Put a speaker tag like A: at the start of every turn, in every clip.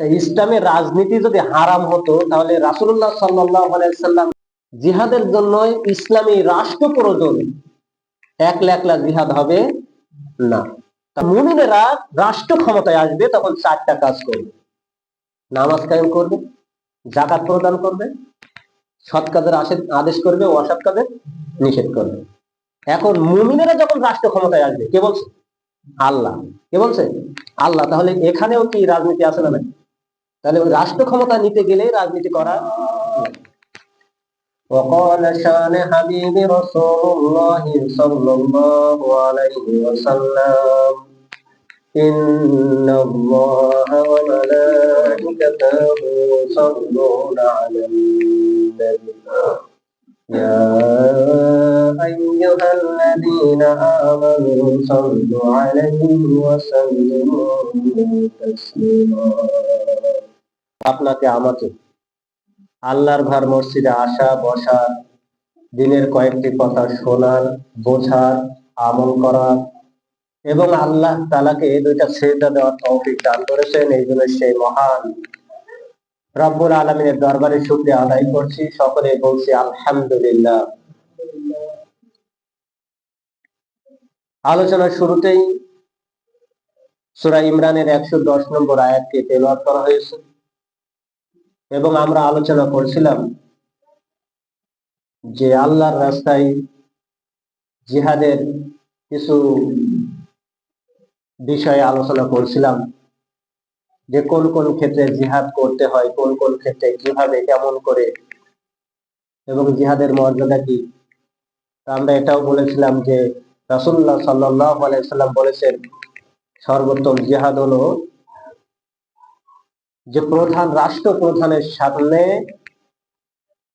A: ইসলামের রাজনীতি যদি হারাম হতো, তাহলে রাসুল্লাহ সাল্লাম জিহাদের জন্য ইসলামী রাষ্ট্র প্রয়োজন। একলা একলা জিহাদ হবে না। মুমিনেরা রাষ্ট্র ক্ষমতায় আসবে, তখন চারটা কাজ করবে। নামাজ কায়েম করবে জাকাত প্রদান করবে, সৎ কাজের আদেশ করবে, অসৎ কাজের নিষেধ করবে। এখন মুমিনেরা যখন রাষ্ট্র ক্ষমতায় আসবে, কে বলছে? আল্লাহ। কে বলছে? আল্লাহ। তাহলে এখানেও কি রাজনীতি আছে না নাই? তাহলে ওই রাষ্ট্র ক্ষমতা নিতে গেলে রাজনীতি করা وقال شان حبيب رسول الله صلى الله عليه وسلم إن الله وملائكته يصلون على النبي يا أيها الذين آمنوا صلوا عليه وسلموا تسليما আপনাকে আমাকে আল্লাহর ঘর মসজিদে আসা, বসা, দিনের কয়েকটি কথা শোনার বোঝার আমল করার এবং আল্লাহ তালাকে এই দুইটা সেজদা দেওয়ার তৌফিক দান করেছেন। এই জন্য সেই মহান রব্বুল আলমিনের দরবারে শুক্রিয়া আদায় করছি। সকলে বলছি, আলহামদুলিল্লাহ। আলোচনার শুরুতেই সূরা ইমরানের একশো দশ নম্বর আয়াতকে তেলাওয়াত করা হয়েছে। এবং আমরা আলোচনা করছিলাম যে আল্লাহর রাস্তায় জিহাদের কিছু বিষয়ে আলোচনা করছিলাম যে কোন কোন ক্ষেত্রে জিহাদ করতে হয়, কোন কোন ক্ষেত্রে কীভাবে, কেমন করে, এবং জিহাদের মর্যাদা কি। আমরা এটাও বলেছিলাম যে রাসুল্লাহ সাল্লাহ আলাইসাল্লাম বলেছেন, সর্বোত্তম জিহাদ হলো যে প্রধান রাষ্ট্র প্রধানের সামনে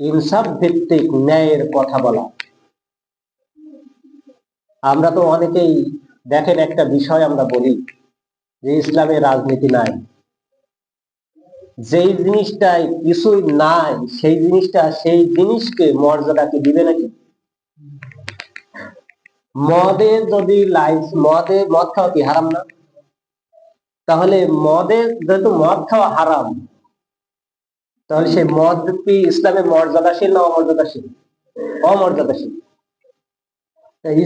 A: ইনসাফ ভিত্তিক ন্যায়ের কথা বলা। আমরা তো অনেকেই দেখেন একটা বিষয় আমরা বলি যে ইসলামে রাজনীতি নাই। যেই জিনিসটাই কিছুই নাই, সেই জিনিসটা, সেই জিনিসকে মর্যাদাকে দিবে নাকি? মদে যদি লাইস মদে, মদ খাওয়া কি হারাম না? তাহলে মদের যেহেতু মদ খাওয়া হারাম, তাহলে সেই মদ কি ইসলামে মর্যাদাশীল না অমর্যাদাশীল? অমর্যাদাশীল।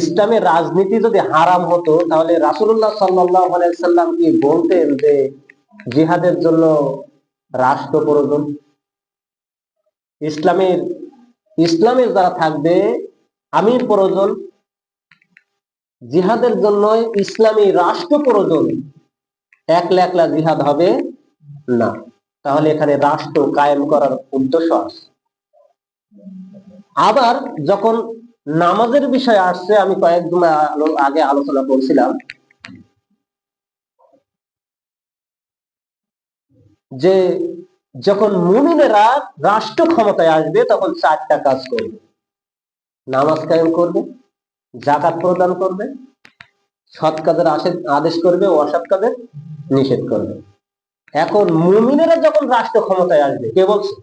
A: ইসলামের রাজনীতি যদি হারাম হতো, তাহলে রাসুল্লাহ সাল্লাম কি বলতেন যে জিহাদের জন্য রাষ্ট্র প্রয়োজন? ইসলামের ইসলামের যারা থাকবে, আমির প্রয়োজন। জিহাদের জন্য ইসলামী রাষ্ট্র প্রয়োজন। একলা একলা জিহাদ হবে না। তাহলে এখানে রাষ্ট্র কায়েম করার উদ্দেশ্য আছে। আবার যখন নামাজের বিষয় আসছে, আমি কয়েকদিন আলো- আগে আলোচনা করছিলাম যে যখন মুমিনেরা রাষ্ট্র ক্ষমতায় আসবে, তখন চারটা কাজ করবে। নামাজ কায়েম করবে, জাকাত প্রদান করবে সৎ কাজের আদেশ করবে, অসৎ কাজের নিষেধ করবে। এখন মুমিনেরা যখন রাষ্ট্র ক্ষমতায় আসবে, কে বলছে?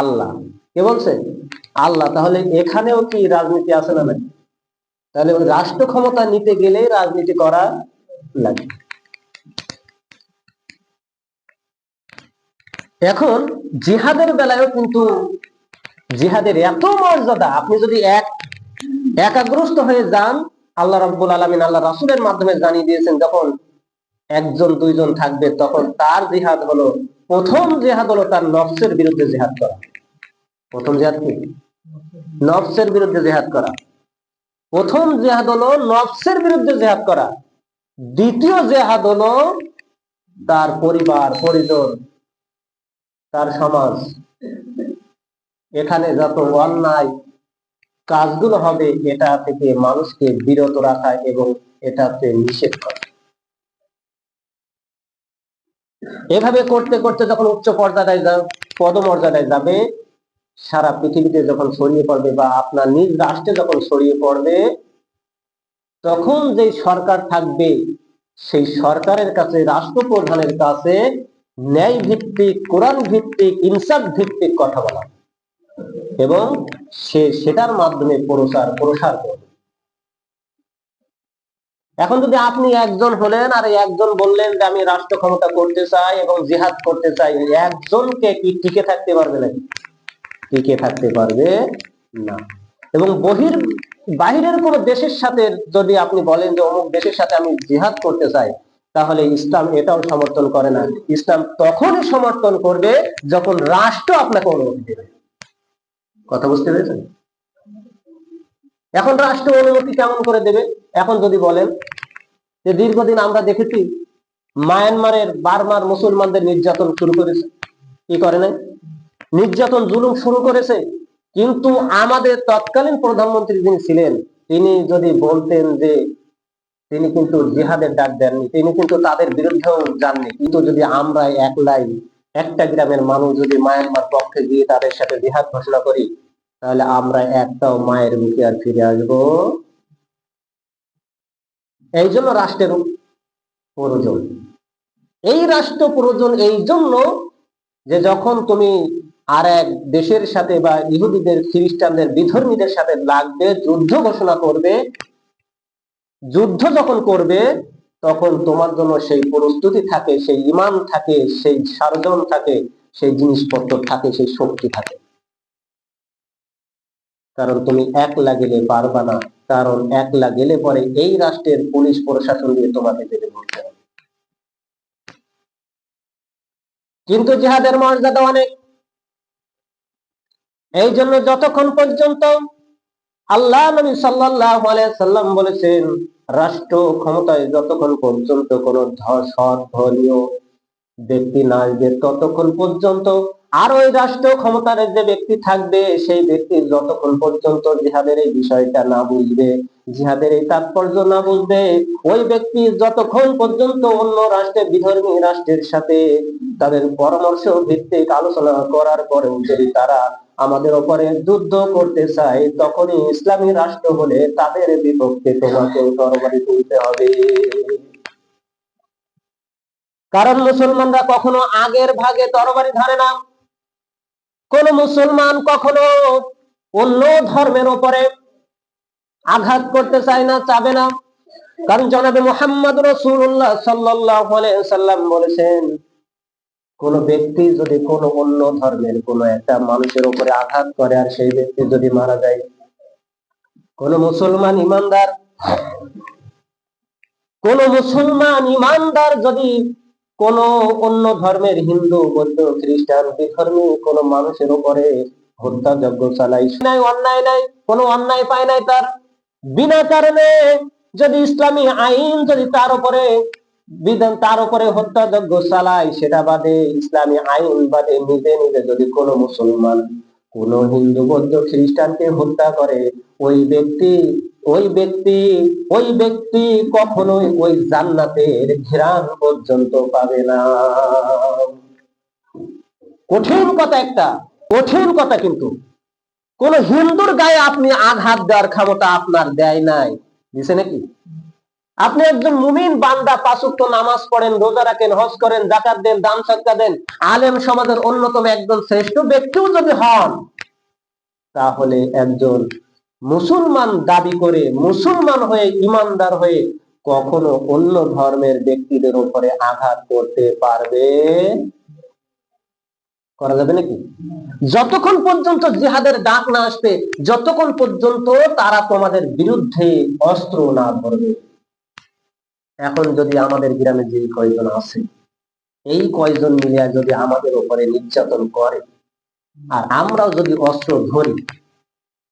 A: আল্লাহ। কে বলছে? আল্লাহ। তাহলে এখানেও কি রাজনীতি আছে না তাহলে রাষ্ট্র ক্ষমতা নিতে গেলে রাজনীতি করা লাগে। এখন জিহাদের বেলায়ও কিন্তু জিহাদের এত মর্যাদা, আপনি যদি এক একাগ্রস্ত হয়ে যান আল্লাহ রাব্বুল আলামিন আল্লাহ রাসুলের মাধ্যমে জানিয়ে দিয়েছেন, যখন একজন, দুইজন থাকবে, তখন তার জিহাদ হলো, প্রথম জিহাদ হলো তার নফসের বিরুদ্ধে জিহাদ করা। প্রথম জিহাদ কি? নফসের বিরুদ্ধে জিহাদ করা। প্রথম জিহাদ হলো নফসের বিরুদ্ধে জিহাদ করা। দ্বিতীয় জিহাদ হলো তার পরিবার, পরিজন, তার সমাজ। এখানে যত অন্যায় কাজগুলো হবে এটা থেকে মানুষকে বিরত রাখা এবং এটাতে নিষেধ করা। এভাবে করতে করতে যখন উচ্চ পর্যাদায় যা- পদমর্যাদায় যাবে, সারা পৃথিবীতে যখন ছড়িয়ে পড়বে বা আপনার নিজ রাষ্ট্রে যখন ছড়িয়ে পড়বে, তখন যে সরকার থাকবে, সেই সরকারের কাছে, রাষ্ট্রপ্রধানের কাছে ন্যায় ভিত্তিক কোরআন ভিত্তিক ইনসাফ ভিত্তিক কথা বলা এবং সে, সেটার মাধ্যমে প্রসার প্রসার করবে এখন যদি আপনি একজন হলেন আর একজন বললেন যে আমি রাষ্ট্র ক্ষমতা করতে চাই এবং জিহাদ করতে চাই একজনকে কি টিকে থাকতে পারবে নাকি? টিকে থাকতে পারবে না। এবং বহির, বাহিরের কোন দেশের সাথে যদি আপনি বলেন যে অমুক দেশের সাথে আমি জিহাদ করতে চাই, তাহলে ইসলাম এটাও সমর্থন করে না। ইসলাম তখনই সমর্থন করবে যখন রাষ্ট্র আপনাকে অনুমতি দেবে। কথা বুঝতে পেরেছেন? এখন রাষ্ট্র অনুমতি কেমন করে দেবে? এখন যদি বলেন যে দীর্ঘদিন আমরা দেখেছি মায়ানমারের বারবার মুসলমানদের নির্যাতন শুরু করেছে। কি করে নাই? নির্যাতন জুলুম শুরু করেছে, কিন্তু আমাদের তৎকালীন প্রধানমন্ত্রী যিনি ছিলেন, তিনি যদি বলতেন যে তিনি কিন্তু জিহাদের ডাক দেননি, তিনি কিন্তু তাদের বিরুদ্ধেও যাননি, কিন্তু যদি আমরা একলাই একটা গ্রামের মানুষ যদি মায়ানমার পক্ষে গিয়ে তাদের সাথে জিহাদ ঘোষণা করি তাহলে আমরা একটাও মায়ের মুখে আর ফিরে আসব। এই জন্য রাষ্ট্রের প্রয়োজন। এই রাষ্ট্র প্রয়োজন এই জন্য যে যখন তুমি আর এক দেশের সাথে বা ইহুদিদের, খ্রিস্টানদের, বিধর্মীদের সাথে লাগবে, যুদ্ধ ঘোষণা করবে, যুদ্ধ যখন করবে, তখন তোমার জন্য সেই প্রস্তুতি থাকে, সেই ইমান থাকে, সেই সার্জন থাকে, সেই জিনিসপত্র থাকে, সেই শক্তি থাকে। কারণ তুমি একলা গেলে পারবা না। কারণ একলা গেলে পরে এই রাষ্ট্রের পুলিশ প্রশাসন দিয়ে তোমাকে জেলে ভরতে হবে। কিন্তু জিহাদের মর্যাদা অনেক। এই জন্য যতক্ষণ পর্যন্ত আল্লাহ নবী আলাইহি সাল্লাম বলেছেন, রাষ্ট্র ক্ষমতায় যতক্ষণ পর্যন্ত কোন সৎ ধর্মীয় ব্যক্তি না আসবে, ততক্ষণ পর্যন্ত আর ওই রাষ্ট্র ক্ষমতার যে ব্যক্তি থাকবে, সেই ব্যক্তি যতক্ষণ পর্যন্ত জিহাদের এই বিষয়টা না বুঝবে, জিহাদের এই তাৎপর্য না বুঝবে, ওই ব্যক্তি যতক্ষণ পর্যন্ত অন্য রাষ্ট্রের বিধর্মী রাষ্ট্রের সাথে তাদের পরামর্শ ভিত্তিক আলোচনা করার পরেও যদি তারা আমাদের ওপরে যুদ্ধ করতে চায়, তখনই ইসলামী রাষ্ট্র হলে তাদের বিপক্ষে তোমাকে তরবারি তুলতে হবে। কারণ মুসলমানরা কখনো আগের ভাগে তরবারি ধরে না। কোন মুসলমান কখনো অন্য ধর্মের উপরে আঘাত করতে চায় না, চাবে না? কারণ জনাবে মোহাম্মদ রসুল্লাহ সাল্লাহ সাল্লাম বলেছেন, কোন ব্যক্তি যদি কোন অন্য ধর্মের কোন একটা মানুষের উপরে আঘাত করে আর সেই ব্যক্তি যদি মারা যায়, কোন মুসলমান ইমানদার, কোন মুসলমান ইমানদার যদি কোন অন্য ধর্মের হিন্দু, বৌদ্ধ, খ্রিস্টান, বিধর্মী কোন মানুষের উপরে হত্যাযজ্ঞ চালাই নাই, অন্যায় নাই, কোন অন্যায় পায় নাই তার। বিনা কারণে যদি ইসলামী আইন যদি তার উপরে, বিধান তার উপরে হত্যাযজ্ঞ চালায়, সেটা বাদে ইসলামী আইন বাদে নিজে নিজে যদি কোন মুসলমান, কোন হিন্দু, বৌদ্ধ, খ্রিস্টানকে হত্যা করে, ওই ব্যক্তি ওই ব্যক্তি ওই ব্যক্তি কখনোই ওই জান্নাতের ঘেরান পর্যন্ত পাবে না। কঠিন কথা একটা, কঠিন কথা কিন্তু। কোন হিন্দুর গায়ে আপনি আঘাত দেওয়ার ক্ষমতা আপনার দেয় নাই। দিছে নাকি? আপনি একজন মুমিন বান্দা, পাঁচুক্ত নামাজ পড়েন, রোজা রাখেন, হজ করেন জাকাত দেন, দান সৎকা দেন, আলেম সমাজের অন্যতম একজন শ্রেষ্ঠ ব্যক্তিও যদি হন, তাহলে একজন মুসলমান দাবি করে মুসলমান হয়ে ইমানদার হয়ে কখনো অন্য ধর্মের ব্যক্তিদের উপরে আঘাত করতে পারবে? করা যাবে নাকি? যতক্ষণ পর্যন্ত জিহাদের ডাক না আসবে, যতক্ষণ পর্যন্ত তারা তোমাদের বিরুদ্ধে অস্ত্র না ধরবে। এখন যদি আমাদের গ্রামে যে কয়জন আছে, এই কয়জন মিলিয়া যদি আমাদের উপরে নির্যাতন করে, আর আমরাও যদি অস্ত্র ধরি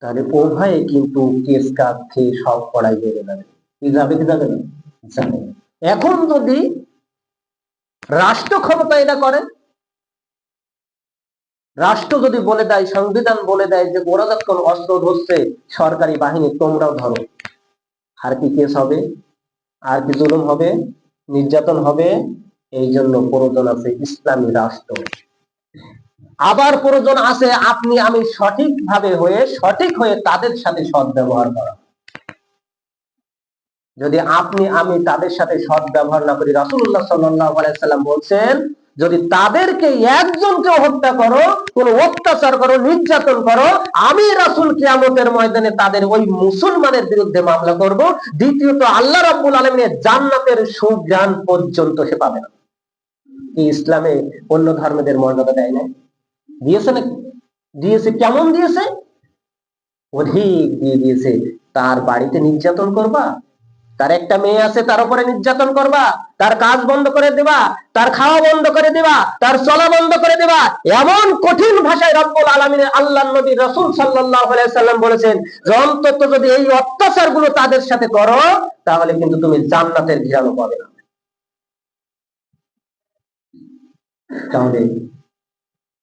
A: তাহলে উভয়ে কিন্তু কেস খেয়ে সব পড়াই বেড়ে যাবে কি যাবে কি যাবে না যাবে এখন যদি রাষ্ট্র ক্ষমতা এটা করে, রাষ্ট্র যদি বলে দেয়, সংবিধান বলে দেয় যে ওরা যখন অস্ত্র ধরছে সরকারি বাহিনী, তোমরাও ধরো। আর কি কেস হবে? আর কি জুলুম হবে? নির্যাতন হবে? এই জন্য প্রয়োজন আছে ইসলামী রাষ্ট্র। আবার প্রয়োজন আছে আপনি আমি সঠিক ভাবে হয়ে, সঠিক হয়ে তাদের সাথে সৎ ব্যবহার করা। যদি আপনি, আমি তাদের সাথে সৎ ব্যবহার না করি রাসুল্লাহ সাল্লাম বলছেন, যদি তাদেরকে একজনকে হত্যা করো, কোন অত্যাচার করো, নির্যাতন করো, আমি রাসুল কিয়ামতের ময়দানে তাদের ওই মুসলমানের বিরুদ্ধে মামলা করব। দ্বিতীয়ত, আল্লাহ রাব্বুল আলমিনের জান্নাতের সুজ্ঞান পর্যন্ত সে পাবে না। ইসলামে অন্য ধর্মদের মর্যাদা দেয় না দিয়েছে নাকি? দিয়েছে। কেমন দিয়েছে? অধিক দিয়ে দিয়েছে। তার বাড়িতে নির্যাতন করবা, তার একটা মেয়ে আছে, তার উপরে নির্যাতন করবা, তার কাজ বন্ধ করে দেবা, তার খাওয়া বন্ধ করে দেবা, তার চলা বন্ধ করে দেবা। এমন কঠিন ভাষায় রব্বুল আলমিনের আল্লাহ নবী রসুল সাল্লাম বলেছেন, যে অন্তত যদি এই অত্যাচারগুলো তাদের সাথে করো, তাহলে কিন্তু তুমি জান্নাতের ঘিরানো পাবে না। তাহলে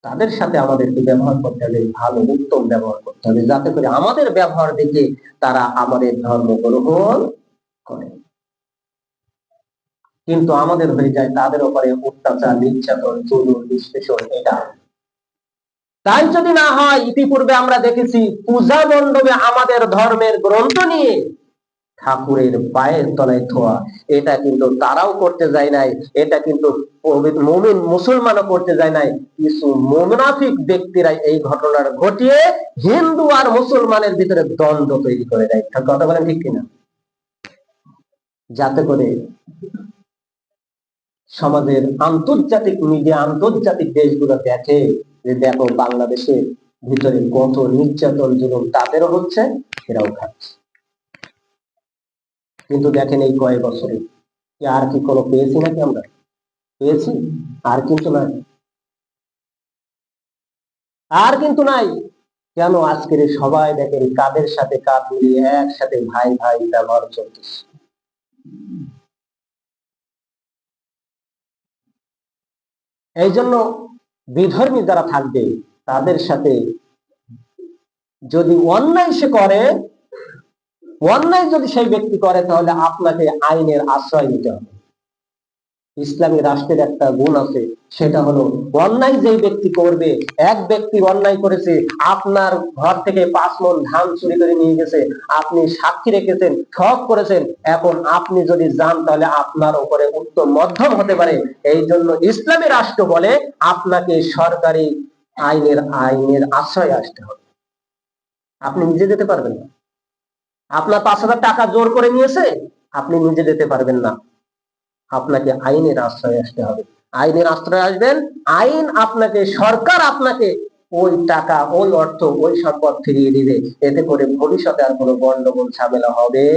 A: তাদের সাথে আমাদেরকে ব্যবহার করতে হবে, ভালো উত্তম ব্যবহার করতে হবে, যাতে করে আমাদের ব্যবহার দেখে তারা আমাদের ধর্ম গ্রহণ করে। কিন্তু আমাদের হয়ে যায় তাদের উপরে অত্যাচার, নির্যাতন, জুলুম, বিশ্লেষণ, এটা। তাই যদি না হয়, ইতিপূর্বে আমরা দেখেছি, পূজা মণ্ডপে আমাদের ধর্মের গ্রন্থ নিয়ে ঠাকুরের পায়ের তলায় ধোয়া। এটা কিন্তু তারাও করতে যায় নাই, এটা কিন্তু মুমিন মুসলমানও করতে যায় নাই। কিছু মুনাফিক ব্যক্তিরা এই ঘটনার ঘটিয়ে হিন্দু আর মুসলমানের ভিতরে দ্বন্দ্ব তৈরি করে দেয়। কথা বলেন ঠিক কিনা? যাতে করে সমাজের আন্তর্জাতিক মিডিয়া, আন্তর্জাতিক দেশগুলো দেখে যে দেখো বাংলাদেশের ভিতরে কত নির্যাতন জুলুম তাদেরও হচ্ছে, এরাও খাচ্ছে। কিন্তু দেখেন এই কয়েক বছরে আর কি কোনো পেয়েছি নাকি আমরা? পেয়েছি? আর কিন্তু নাই। আর কিন্তু নাই। কেন আজকের সবাই দেখেন কাদের সাথে কাঁধ মিলিয়ে একসাথে ভাই ভাই ব্যবহার চলতেছে এই জন্য বিধর্মী যারা থাকবে, তাদের সাথে যদি অন্যায় সে করে অন্যায় যদি সেই ব্যক্তি করে, তাহলে আপনাকে আইনের আশ্রয় নিতে হবে। ইসলামী রাষ্ট্রের একটা গুণ আছে, সেটা হলো অন্যায় যে ব্যক্তি করবে, এক ব্যক্তি অন্যায় করেছে, আপনার ঘর থেকে পাঁচ মন ধান চুরি করে নিয়ে গেছে, আপনি সাক্ষী রেখেছেন সব করেছেন, এখন আপনি যদি যান, তাহলে আপনার উপরে উত্তম মধ্যম হতে পারে। এই জন্য ইসলামী রাষ্ট্র বলে আপনাকে সরকারি আইনের আইনের আশ্রয় আসতে হবে। আপনি নিজে যেতে পারবেন না। আপনার পাঁচ হাজার টাকা জোর করে নিয়েছে, আপনি নিজে যেতে পারবেন না। আপনাকে আইনের আশ্রয় আসতে হবে। আইনের আশ্রয় আসবেন, আইন আপনাকে, সরকার আপনাকে ওই টাকা, ওই অর্থ, ওই সম্পদ ফিরিয়ে দিবে। এতে করে ভবিষ্যতে আর কোনো গন্ডগোল, ঝামেলা হবে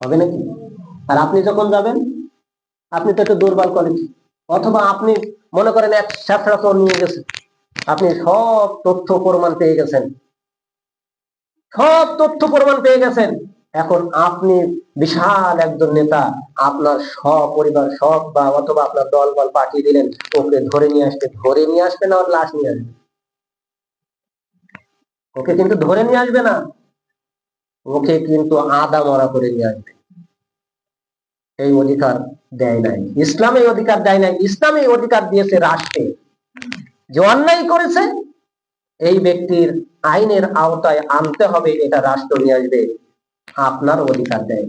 A: হবে নাকি? আর আপনি যখন যাবেন, আপনি তো একটু দুর্বল করেন অথবা আপনি মনে করেন এক সাতটা নিয়ে গেছেন আপনি সব তথ্য প্রমাণ পেয়ে গেছেন। সব তথ্য প্রমাণ পেয়ে গেছেন। এখন আপনি বিশাল একজন নেতা, আপনার সপরিবার, সব বা অথবা আপনার দল, বল পাঠিয়ে দিলেন, ওকে ধরে নিয়ে আসবে, ধরে নিয়ে আসবে না, ওর লাশ নিয়ে আসবে? ওকে কিন্তু ধরে নিয়ে আসবে না। ওকে কিন্তু আদা মরা করে নিয়ে আসবে। এই অধিকার দেয় নাই। ইসলাম এই অধিকার দেয় নাই। ইসলাম এই অধিকার দিয়েছে রাষ্ট্রে। যে অন্যায় করেছে, এই ব্যক্তির আইনের আওতায় আনতে হবে, এটা রাষ্ট্র নিয়ে আসবে, আপনার অধিকার দেয়।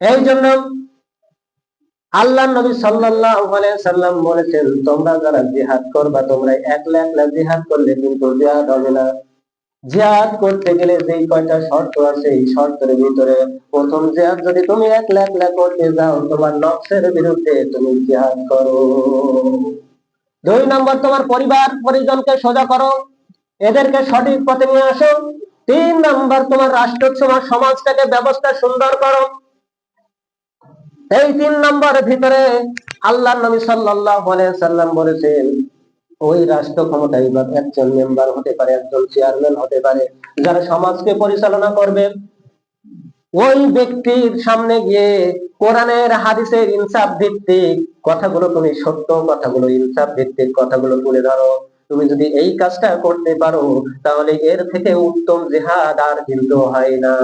A: এই জন্য আল্লাহ নবী সাল্লাম বলেছেন, তোমরা যারা জিহাদ করবা, তোমরা একলা একলা জিহাদ করলে কিন্তু জিহাদ হবে না। জিহাদ করতে গেলে যে কয়টা শর্ত আছে, এই শর্তের ভিতরে প্রথম জিহাদ, যদি তুমি একলা একলা করতে যাও, তোমার নকশের বিরুদ্ধে তুমি জিহাদ করো। দুই নম্বর, তোমার পরিবার, পরিজনকে সোজা করো। এদেরকে সঠিক পথে নিয়ে আসো। তিন নম্বর, তোমার রাষ্ট্র তোমার সমাজটাকে ব্যবস্থা সুন্দর করো। এই তিন নম্বর ভিতরে আল্লাহ নবী সাল্লাম বলেছেন, ওই রাষ্ট্র ক্ষমতায় একজন মেম্বার হতে পারে, একজন চেয়ারম্যান হতে পারে, যারা সমাজকে পরিচালনা করবে। ওই ব্যক্তির সামনে গিয়ে কোরআনের হাদিসের ইনসাফ ভিত্তিক কথাগুলো তুমি সত্য, কথাগুলো ইনসাফ ভিত্তিক কথাগুলো তুলে ধরো। তুমি যদি এই কাজটা করতে পারো, তাহলে এর থেকে উত্তম জেহাদ আর কিন্তু হয় না।